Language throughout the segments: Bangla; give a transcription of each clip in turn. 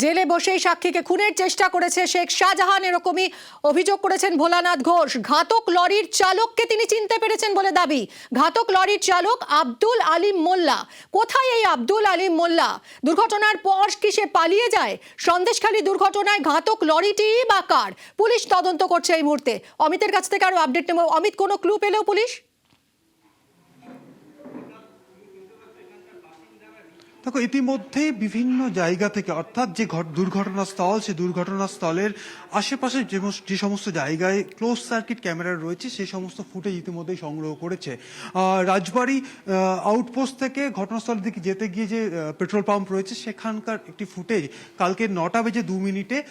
জেলে বসেই সাক্ষীকে খুনের চেষ্টা করেছে শেখ শাহজাহান, এরকমই অভিযোগ করেছেন ভোলানাথ ঘোষ। ঘাতক লরির চালককে তিনি চিনতে পেরেছেন বলে দাবি। ঘাতক লরির চালক আব্দুল আলিম মোল্লা। কোথায় এই আব্দুল আলিম মোল্লা? দুর্ঘটনার পর কি সে পালিয়ে যায়? সন্দেশখালী দুর্ঘটনায় ঘাতক লরিটি বা কার? পুলিশ তদন্ত করছে এই মুহূর্তে। অমিতের কাছ থেকে আরও আপডেট নেব। অমিত, কোনো ক্লু পেলেও পুলিশ? দেখো, ইতিমধ্যেই বিভিন্ন জায়গা থেকে, অর্থাৎ যে ঘট- দুর্ঘটনাস্থল সেই দুর্ঘটনাস্থলের আশেপাশে যে সমস্ত জায়গায় ক্লোজ সার্কিট ক্যামেরা রয়েছে, সেই সমস্ত ফুটেজ ইতিমধ্যেই সংগ্রহ করেছে। রাজবাড়ি আউটপোস্ট থেকে ঘটনাস্থলের দিকে যেতে গিয়ে যে পেট্রোল পাম্প রয়েছে, সেখানকার একটি ফুটেজ কালকে নটা বেজে দু মিনিটে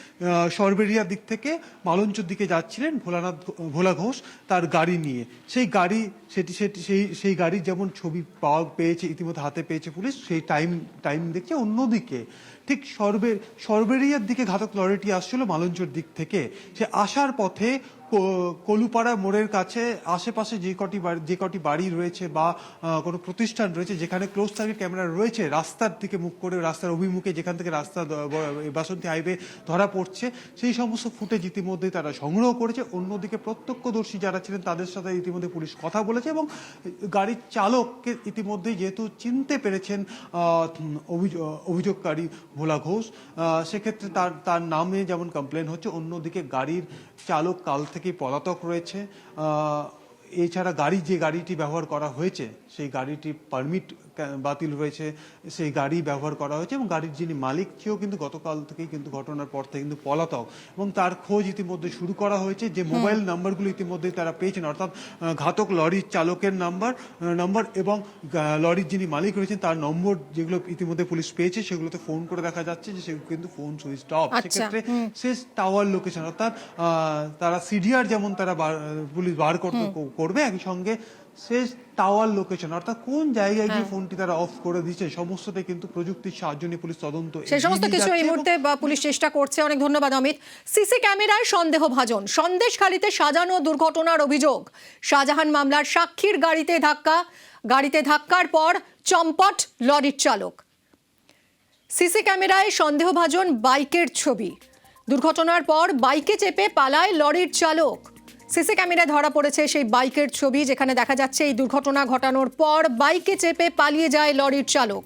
সরবেরিয়ার দিক থেকে মালঞ্চর দিকে যাচ্ছিলেন ভোলানাথ, ভোলা ঘোষ তার গাড়ি নিয়ে। সেই গাড়ি সেটি সেটি, সেই সেই গাড়ির যেমন ছবি পাওয়া, পেয়েছে, ইতিমধ্যে হাতে পেয়েছে পুলিশ, সেই টাইম টাইম দেখছে অন্যদিকে। ঠিক সর্বের সর্বেরিয়ার দিকে ঘাতক লরিটি আসছিল মালঞ্চর দিক থেকে। সে আসার পথে কলুপাড়া মোড়ের কাছে আশেপাশে যে কটি বাড়ি, যে কটি বাড়ি রয়েছে বা কোনো প্রতিষ্ঠান রয়েছে যেখানে ক্লোজ সার্কিট ক্যামেরা রয়েছে, রাস্তার দিকে মুখ করে, রাস্তার অভিমুখে যেখান থেকে রাস্তা বাসন্তী হাইওয়ে ধরা পড়ছে, সেই সমস্ত ফুটেজ ইতিমধ্যেই তারা সংগ্রহ করেছে। অন্যদিকে প্রত্যক্ষদর্শী যারা ছিলেন তাদের সাথে ইতিমধ্যে পুলিশ কথা বলেছে এবং গাড়ির চালককে ইতিমধ্যেই যেহেতু চিনতে পেরেছেন অভিযোগকারী ভোলা ঘোষ সেক্ষেত্রে তার তার নামে যেমন কমপ্লেন হচ্ছে, অন্যদিকে গাড়ির চালক কাল থেকেই পলাতক রয়েছে এছাড়া গাড়ি যে গাড়িটি ব্যবহার করা হয়েছে সেই গাড়িটি পারমিট বাতিল রয়েছে সেই গাড়ি ব্যবহার করা হয়েছে এবং গাড়ির যিনি মালিক সেও কিন্তু গতকাল থেকেই কিন্তু ঘটনার পর থেকে কিন্তু পলাতক এবং তার খোঁজ ইতিমধ্যে শুরু করা হয়েছে যে মোবাইল নাম্বারগুলো ইতিমধ্যে তারা পেয়েছেন অর্থাৎ ঘাতক লরির চালকের নাম্বার নাম্বার এবং লরির যিনি মালিক রয়েছেন তার নম্বর যেগুলো ইতিমধ্যে পুলিশ পেয়েছে সেগুলোতে ফোন করে দেখা যাচ্ছে যে সেগুলো কিন্তু ফোন সুইচ অফ। আচ্ছা, সেক্ষেত্রে শেষ টাওয়ার লোকেশন অর্থাৎ তারা সিডিআর যেমন তারা পুলিশ বার করতে করবে একই সঙ্গে শেষ টাওয়ার লোকেশন অর্থাৎ কোন জায়গায় গিয়ে ফোনটি তারা অফ করে দিচ্ছে কিন্তু প্রযুক্তির সাহায্য নিয়ে পুলিশ তদন্ত সেই সমস্ত কিছু এই মুহূর্তে পুলিশ চেষ্টা করছে। অনেক ধন্যবাদ অমিত। সিসি ক্যামেরায় সন্দেহভাজন। সন্দেশখালিতে সাজানো দুর্ঘটনার অভিযোগ। শাহজাহান মামলার সাক্ষীর গাড়িতে ধাক্কা গাড়িতে ধাক্কার পর চম্পট লরির চালক। সিসি ক্যামেরায় সন্দেহভাজন বাইকের ছবি। দুর্ঘটনার পর বাইকে চেপে পালায় লরির চালক। সিসি ক্যামেরায় ধরা পড়েছে সেই বাইকের ছবি, যেখানে দেখা যাচ্ছে এই দুর্ঘটনা ঘটানোর পর বাইকে চেপে পালিয়ে যায় লরির চালক।